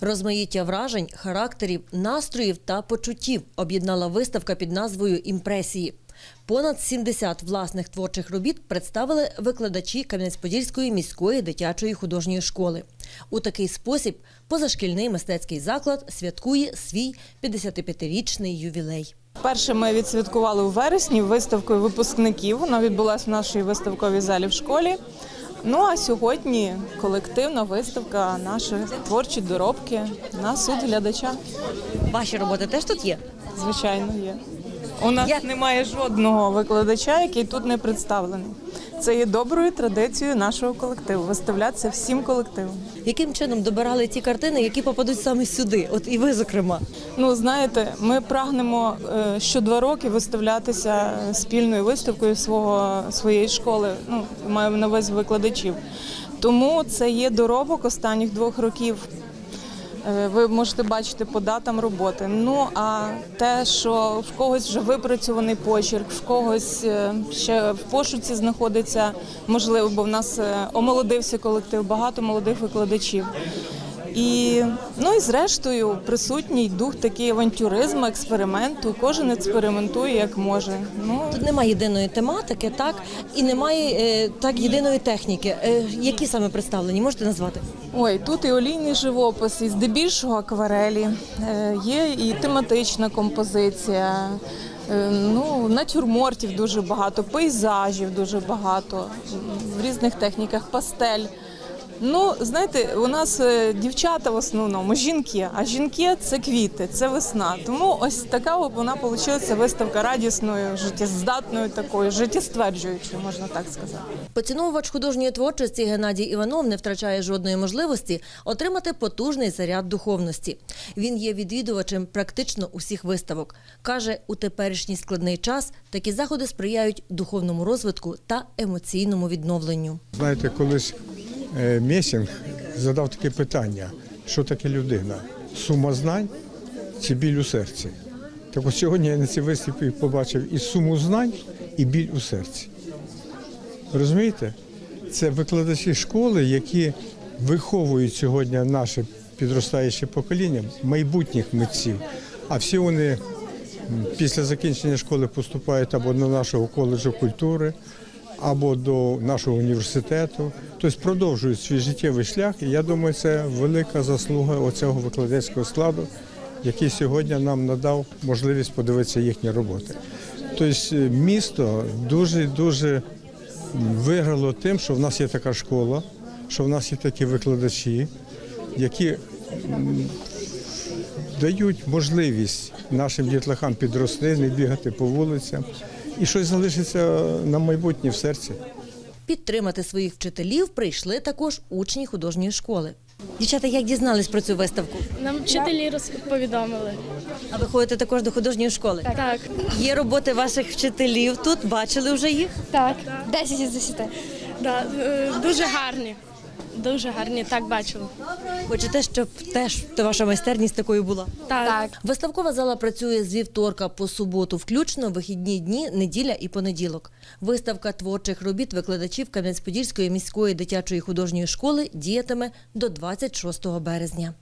Розмаїття вражень, характерів, настроїв та почуттів об'єднала виставка під назвою Імпресії. Понад 70 власних творчих робіт представили викладачі Кам'янець-Подільської міської дитячої художньої школи. У такий спосіб позашкільний мистецький заклад святкує свій 55-річний ювілей. Перше ми відсвяткували у вересні виставкою випускників. Вона відбулася в нашій виставковій залі в школі. Ну а сьогодні колективна виставка нашої творчі доробки на суд глядача. Ваші роботи теж тут є? Звичайно, є. У нас Я- немає жодного викладача, який тут не представлений. Це є доброю традицією нашого колективу виставлятися всім колективом. Яким чином добирали ті картини, які попадуть саме сюди? От і ви, зокрема. Ну, знаєте, ми прагнемо е, що два роки виставлятися е, спільною виставкою свого своєї школи. Ну, маю на увазі викладачів. Тому це є доробок останніх двох років. Е, Ви можете бачити по датам роботи. Ну а те, що в когось вже випрацьований почерк, в когось е, ще в пошуці знаходиться, можливо, бо в нас е, омолодився колектив, багато молодих викладачів. І ну і зрештою присутній дух такий авантюризму, експерименту. Кожен експериментує як може. Ну Тут немає єдиної тематики, так і немає так єдиної техніки. Які саме представлені? Можете назвати? Ой, тут і олійний живопис, і здебільшого акварелі. Е, Є і тематична композиція. е, Ну, натюрмортів дуже багато, пейзажів дуже багато в різних техніках, пастель. Ну, знаєте, у нас е, дівчата в основному, жінки, а жінки це квіти, це весна. Тому ось така вона вийшла виставка радісною, життєздатною такою, життєстверджуючою, можна так сказати. Поціновувач художньої творчості Геннадій Іванов не втрачає жодної можливості отримати потужний заряд духовності. Він є відвідувачем практично усіх виставок. Каже, у теперішній складний час такі заходи сприяють духовному розвитку та емоційному відновленню. Знаєте, колись е, Месінг задав таке питання, що таке людина? Сума знань чи біль у серці? Так от сьогодні я на цій виставці побачив і суму знань, і біль у серці. Розумієте? Це викладачі школи, які виховують сьогодні наше підростаюче покоління майбутніх митців. А всі вони після закінчення школи поступають або до нашого коледжу культури, або до нашого університету. Тобто продовжують свій життєвий шлях. І я думаю, це велика заслуга оцього викладацького складу, який сьогодні нам надав можливість подивитися їхні роботи. Тобто е, місто дуже дуже виграло тим, що в нас є така школа, що в нас є такі викладачі, які дають можливість нашим дітлахам підрости, не бігати по вулицям, і щось залишиться на майбутнє в серці. Підтримати своїх вчителів прийшли також учні художньої школи. Дівчата, як дізнались про цю виставку? Нам вчителі розповідомили. А ви ходите також до художньої школи? Так. Є роботи ваших вчителів тут, бачили вже їх? Так. 10 із 10. Да, е, дуже гарні. Дуже гарні, так бачили. Хочете, щоб теж ваша майстерність такою була? Так. Виставкова зала працює з вівторка по суботу, включно вихідні дні, неділя і понеділок. Виставка творчих робіт викладачів Кам'янець-Подільської міської дитячої художньої школи діятиме до 26 березня.